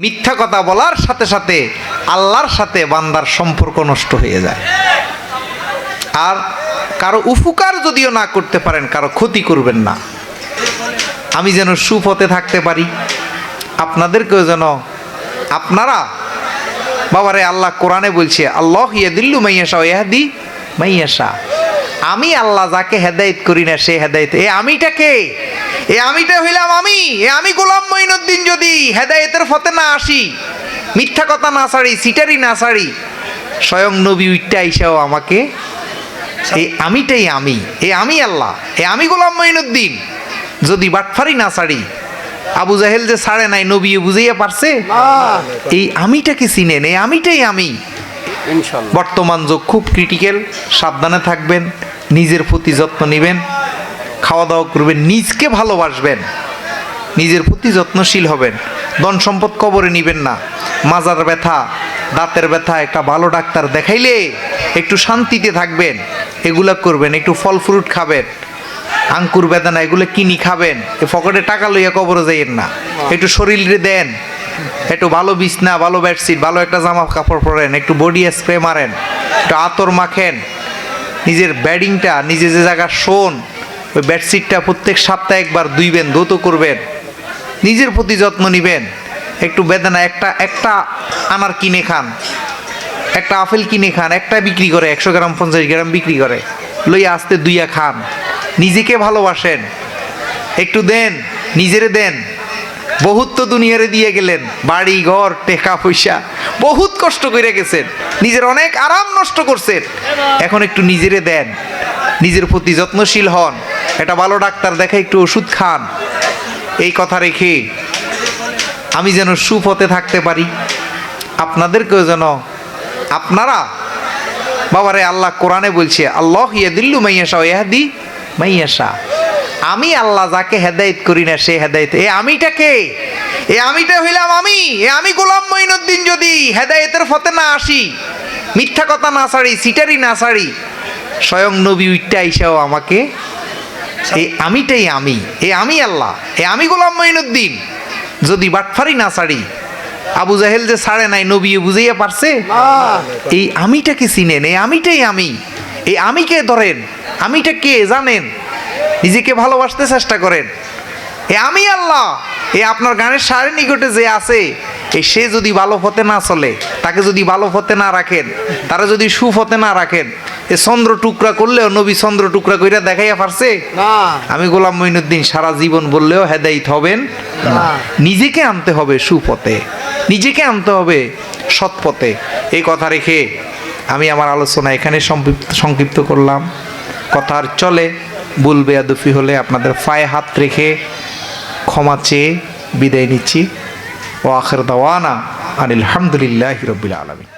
মিথ্যা কথা বলার সাথে সাথে আল্লাহর সাথে বান্দার সম্পর্ক নষ্ট হয়ে যায়। আর কারও উপকার যদিও না করতে পারেন, কারও ক্ষতি করবেন না। আমি যেন সুপথে থাকতে পারি, আপনাদেরকেও যেন, আপনারা, বাবারে আল্লাহ কোরআনে বলছে, আল্লাহ ইয়াদিল্লু মাইয়াশা ইয়াহদি মাইয়াশা আমি আল্লাহ যাকে হেদায়েত করি না সে হেদায়েত এ আমিটাকে এ আমিটা হইলাম আমি। এ আমি গোলাম মঈনুদ্দিন যদি হেদায়েতের ফতে না আসি মিথ্যা কথা না ছাড়ি সিটারি না ছাড়ি স্বয়ং নবী উইটটা আইসাও আমাকে এই আমিটাই আমি এ আমি আল্লাহ এ আমি গোলাম মঈনুদ্দিন। যদি বাটফারি না ছাড়ি আবু জাহেল যে ছাড়ে নাই নবী বুঝাইয়া পারছে? এই আমিটাকে চিনেন? এই আমিটাই আমি। বর্তমান যুগ খুব ক্রিটিক্যাল সাবধানে থাকবেন। নিজের প্রতি যত্ন নেবেন খাওয়া দাওয়া করবেন নিজকে ভালোবাসবেন নিজের প্রতি যত্নশীল হবেন। ধন সম্পদ কবরে নিবেন না। মাজার ব্যথা দাঁতের ব্যথা একটা ভালো ডাক্তার দেখাইলে একটু শান্তিতে থাকবেন এগুলো করবেন একটু ফল ফ্রুট খাবেন আঙ্কুর বেদানা এগুলো কিনি খাবেন এ ফকটে টাকা লইয়া কবরে যাইয়েন না। একটু শরীরে দেন একটু ভালো বিছনা ভালো বেডশিট ভালো একটা জামা কাপড় পরেন একটু বডি স্প্রে মারেন একটু আতর মাখেন নিজের ব্যাডিংটা নিজে যে জায়গা শোন, ওই বেডশিটটা প্রত্যেক সপ্তাহে একবার দুইবেন ধৌত করবেন। নিজের প্রতি যত্ন নিবেন। একটু বেদনা, একটা একটা আনার কিনে খান। একটা আপেল কিনে খান, একটা বিক্রি করে, একশো গ্রাম, পঞ্চাশ গ্রাম বিক্রি করে। লইয়া আসতে দুইয়া খান। নিজেকে ভালোবাসেন। একটু দেন, নিজেরে দেন। বহুত তো দুনিয়ারে দিয়ে গেলেন, বাড়ি, ঘর, টেকা, পয়সা, বহুত কষ্ট করে গেছেন। নিজের অনেক আরাম নষ্ট করছেন। এখন একটু নিজেরে দেন, নিজের প্রতি যত্নশীল হন। একটা ভালো ডাক্তার দেখে একটু ওষুধ খান। এই কথা রেখে আমি যেন সুপথে থাকতে পারি। আপনাদেরকেও যেন, আপনারা, বাবারে আল্লাহ কোরআনে বলছে, আল্লাহ ইয়া দিল্লু মাইয়াশা ইয়াহদি মাইয়াশা। আমি আল্লাহ যাকে হেদায়েত করি না সে হেদায়েত এ আমিটাকে এ আমিটা হইলাম আমি। এ আমি গোলাম মঈনুদ্দিন যদি হেদায়েতের ফতে না আসি মিথ্যা কথা না ছাড়ি সিটারি না ছাড়ি স্বয়ং নবী উইটটা আইসাও আমাকে এই আমিটাই আমি এ আমি আল্লাহ এ আমি গোলাম মঈনুদ্দিন। যদি বাটফারি না ছাড়ি আবু জাহেল যে ছাড়ে নাই নবী বুঝাইয়া পারছে? এই আমিটাকে চিনেন এই আমিটাই আমি। এই আমিকে ধরেন আমিটা কে জানেন? নিজেকে ভালোবাসতে চেষ্টা করেন। এ আমি আল্লাহ এ আপনার গানের সারে নিকটে যে আছে এ সে যদি ভালো ফতে না চলে তাকে যদি ভালো ফতে না রাখেন তারা যদি সুফতে না রাখেন এ চন্দ্র টুকরা করলেও নবী চন্দ্র টুকরা কইরা দেখাইয়া পারছে? না। আমি গোলাম মঈনুদ্দিন সারা জীবন বললেও হেদাইত হবেন না। নিজেকে আনতে হবে সুপথে নিজেকে আনতে হবে সৎপথে। এই কথা রেখে আমি আমার আলোচনা এখানে সংক্ষিপ্ত সংক্ষিপ্ত করলাম। কথার চলে। বলবে বেয়াদুফি হলে আপনাদের পায়ে হাত রেখে ক্ষমা চেয়ে বিদায় নিচ্ছি। ও আখের দাওয়ানা আনিল হামদুলিল্লাহ রবিল আলমী